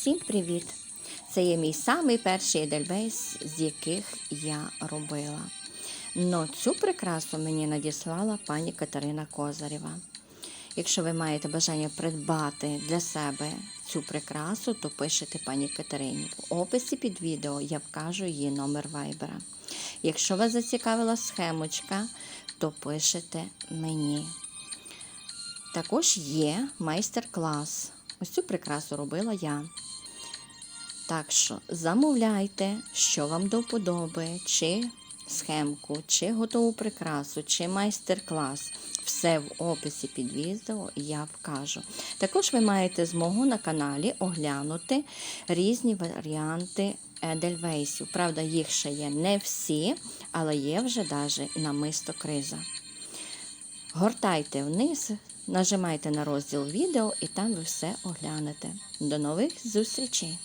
Всім привіт! Це є мій самий перший едельвейс, з яких я робила. Но цю прикрасу мені надіслала пані Катерина Козарєва. Якщо ви маєте бажання придбати для себе цю прикрасу, то пишете пані Катерині. В описі під відео я вкажу її номер вайбера. Якщо вас зацікавила схемочка, то пишете мені. Також є майстер-клас. Ось цю прикрасу робила я. Так що замовляйте, що вам до вподоби, чи схемку, чи готову прикрасу, чи майстер-клас. Все в описі під відео я вкажу. Також ви маєте змогу на каналі оглянути різні варіанти Едельвейсів. Правда, їх ще є не всі, але є вже навіть намисто криза. Гортайте вниз, нажимайте на розділ відео і там ви все оглянете. До нових зустрічей!